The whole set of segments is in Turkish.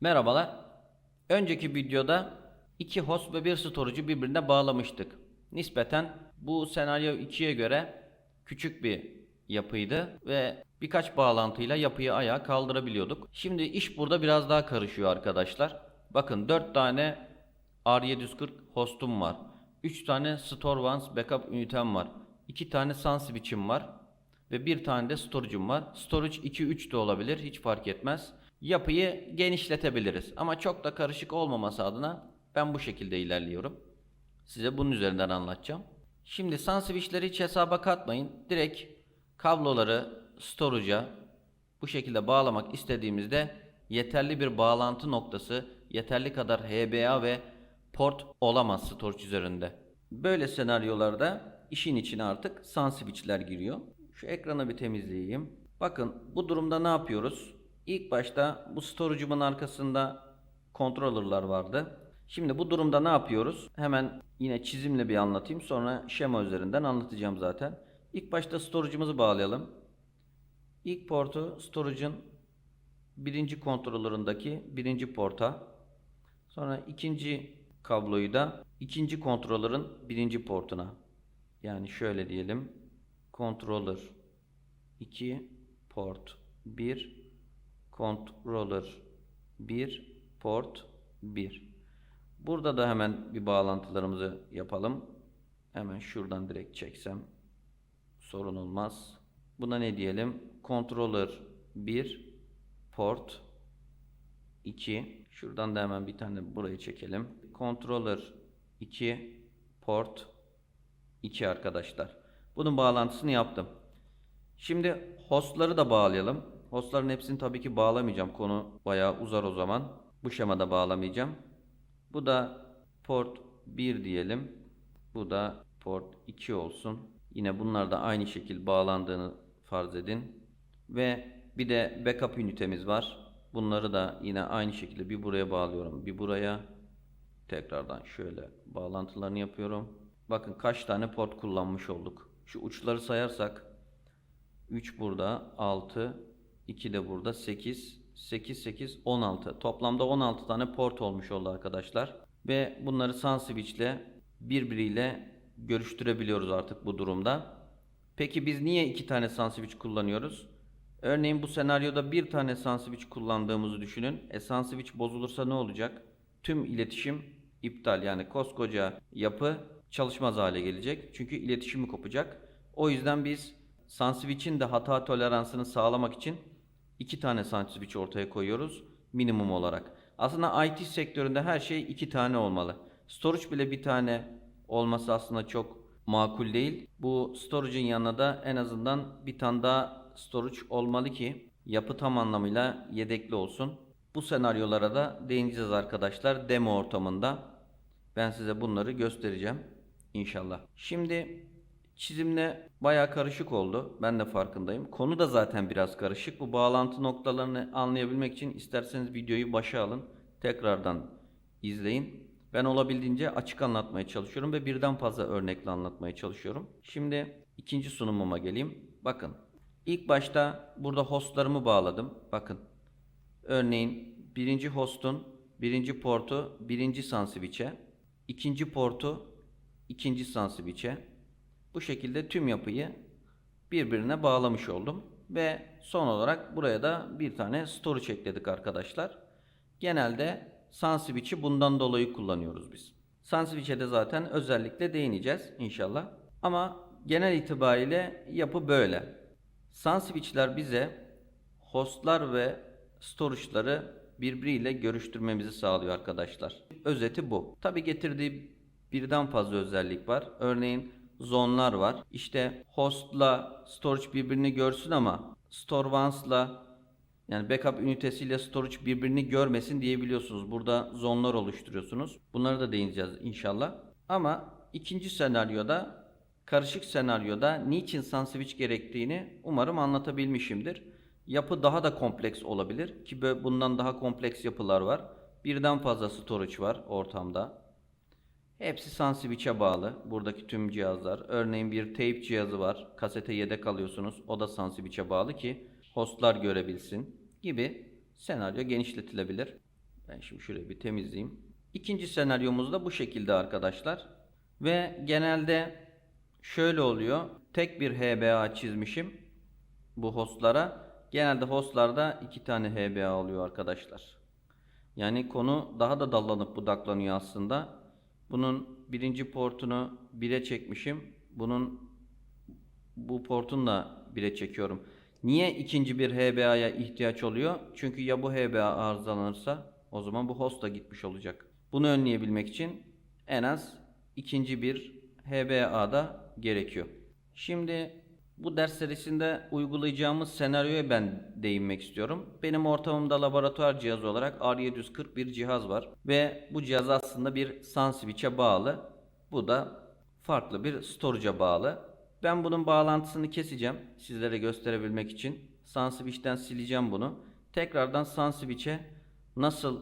Merhabalar. Önceki videoda iki host ve bir storage'ı birbirine bağlamıştık. Nispeten bu senaryo 2'ye göre küçük bir yapıydı ve birkaç bağlantıyla yapıyı ayağa kaldırabiliyorduk. Şimdi iş burada biraz daha karışıyor arkadaşlar. Bakın 4 tane R740 hostum var. 3 tane Storevans backup ünitem var. 2 tane SAN switch'im var. Ve bir tane de storage'ım var. Storage 2-3 de olabilir. Hiç fark etmez. Yapıyı genişletebiliriz. Ama çok da karışık olmaması adına ben bu şekilde ilerliyorum. Size bunun üzerinden anlatacağım. Şimdi SAN switch'leri hiç hesaba katmayın. Direkt kabloları storage'a bu şekilde bağlamak istediğimizde yeterli bir bağlantı noktası, yeterli kadar HBA ve port olamaz storage üzerinde. Böyle senaryolarda işin içine artık SAN switch'ler giriyor. Şu ekranı bir temizleyeyim. Bakın bu durumda ne yapıyoruz? İlk başta bu storage'ımın arkasında controller'lar vardı. Şimdi bu durumda ne yapıyoruz? Hemen yine çizimle bir anlatayım. Sonra şema üzerinden anlatacağım zaten. İlk başta storage'ımızı bağlayalım. İlk portu storage'ın birinci kontrolöründeki birinci porta. Sonra ikinci kabloyu da ikinci kontrolörün birinci portuna. Yani şöyle diyelim. Controller 2 port 1 controller 1 port 1. Burada da hemen bir bağlantılarımızı yapalım. Hemen şuradan direkt çeksem sorun olmaz. Buna ne diyelim? Controller 1 port 2. Şuradan da hemen bir tane burayı çekelim. Controller 2 port 2 arkadaşlar. Bunun bağlantısını yaptım. Şimdi hostları da bağlayalım. Hostların hepsini tabii ki bağlamayacağım. Konu bayağı uzar o zaman. Bu şemada bağlamayacağım. Bu da port 1 diyelim. Bu da port 2 olsun. Yine bunlar da aynı şekil bağlandığını farz edin. Ve bir de backup ünitemiz var. Bunları da yine aynı şekilde bir buraya bağlıyorum. Bir buraya. Tekrardan şöyle bağlantılarını yapıyorum. Bakın kaç tane port kullanmış olduk. Şu uçları sayarsak 3 burada 6 2 de burada 8 8 8 16 toplamda 16 tane port olmuş oldu arkadaşlar ve bunları SAN switch ile birbiriyle görüştürebiliyoruz artık bu durumda. Peki biz niye iki tane SAN switch kullanıyoruz? Örneğin bu senaryoda bir tane SAN switch kullandığımızı düşünün. E SAN switch bozulursa ne olacak? Tüm iletişim iptal yani koskoca yapı çalışmaz hale gelecek. Çünkü iletişimi kopacak. O yüzden biz SAN switch'in de hata toleransını sağlamak için iki tane SAN switch ortaya koyuyoruz minimum olarak. Aslında IT sektöründe her şey iki tane olmalı. Storage bile bir tane olması aslında çok makul değil. Bu storage'ın yanına da en azından bir tane daha storage olmalı ki yapı tam anlamıyla yedekli olsun. Bu senaryolara da değineceğiz arkadaşlar demo ortamında. Ben size bunları göstereceğim inşallah. Şimdi çizimle baya karışık oldu. Ben de farkındayım. Konu da zaten biraz karışık. Bu bağlantı noktalarını anlayabilmek için isterseniz videoyu başa alın. Tekrardan izleyin. Ben olabildiğince açık anlatmaya çalışıyorum ve birden fazla örnekle anlatmaya çalışıyorum. Şimdi ikinci sunumuma geleyim. Bakın. İlk başta burada hostlarımı bağladım. Bakın. Örneğin birinci hostun birinci portu birinci SAN switch'e, ikinci portu ikinci SAN switch'e. Bu şekilde tüm yapıyı birbirine bağlamış oldum. Ve son olarak buraya da bir tane storage ekledik arkadaşlar. Genelde SAN switch'i bundan dolayı kullanıyoruz biz. SAN switch'e de zaten özellikle değineceğiz inşallah. Ama genel itibariyle yapı böyle. SAN switch'ler bize hostlar ve storage'ları birbiriyle görüştürmemizi sağlıyor arkadaşlar. Özeti bu. Tabi getirdiği birden fazla özellik var. Örneğin zonlar var. İşte hostla storage birbirini görsün ama storevans'la yani backup ünitesiyle storage birbirini görmesin diyebiliyorsunuz. Burada zonlar oluşturuyorsunuz. Bunları da değineceğiz inşallah. Ama ikinci senaryoda karışık senaryoda niçin SAN switch gerektiğini umarım anlatabilmişimdir. Yapı daha da kompleks olabilir ki bundan daha kompleks yapılar var. Birden fazla storage var ortamda. Hepsi SAN switch'e bağlı. Buradaki tüm cihazlar. Örneğin bir tape cihazı var. Kasete yedek alıyorsunuz. O da SAN switch'e bağlı ki hostlar görebilsin gibi senaryo genişletilebilir. Ben şimdi şurayı bir temizleyeyim. İkinci senaryomuz da bu şekilde arkadaşlar. Ve genelde şöyle oluyor. Tek bir HBA çizmişim bu hostlara. Genelde hostlarda iki tane HBA oluyor arkadaşlar. Yani konu daha da dallanıp budaklanıyor aslında. Bunun birinci portunu 1'e çekmişim. Bunun bu portunu da 1'e çekiyorum. Niye ikinci bir HBA'ya ihtiyaç oluyor? Çünkü ya bu HBA arızalanırsa o zaman bu host da gitmiş olacak. Bunu önleyebilmek için en az ikinci bir HBA da gerekiyor. Şimdi bu ders serisinde uygulayacağımız senaryoya ben değinmek istiyorum. Benim ortamımda laboratuvar cihazı olarak R740 bir cihaz var ve bu cihaz aslında bir SAN switch'e bağlı. Bu da farklı bir storage'a bağlı. Ben bunun bağlantısını keseceğim sizlere gösterebilmek için. SAN switch'ten sileceğim bunu. Tekrardan SAN switch'e nasıl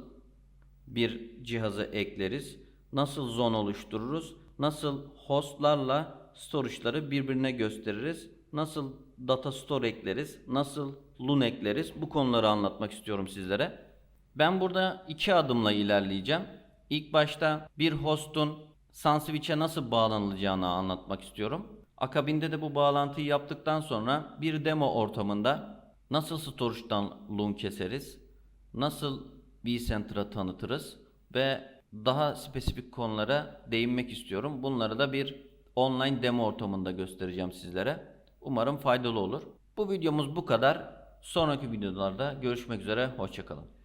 bir cihazı ekleriz? Nasıl zon oluştururuz? Nasıl hostlarla storage'ları birbirine gösteririz? Nasıl data store ekleriz? Nasıl LUN ekleriz? Bu konuları anlatmak istiyorum sizlere. Ben burada iki adımla ilerleyeceğim. İlk başta bir hostun SunSwitch'e nasıl bağlanılacağını anlatmak istiyorum. Akabinde de bu bağlantıyı yaptıktan sonra bir demo ortamında nasıl storage'dan LUN keseriz? Nasıl vCenter'a tanıtırız? Ve daha spesifik konulara değinmek istiyorum. Bunları da bir online demo ortamında göstereceğim sizlere. Umarım faydalı olur. Bu videomuz bu kadar. Sonraki videolarda görüşmek üzere. Hoşçakalın.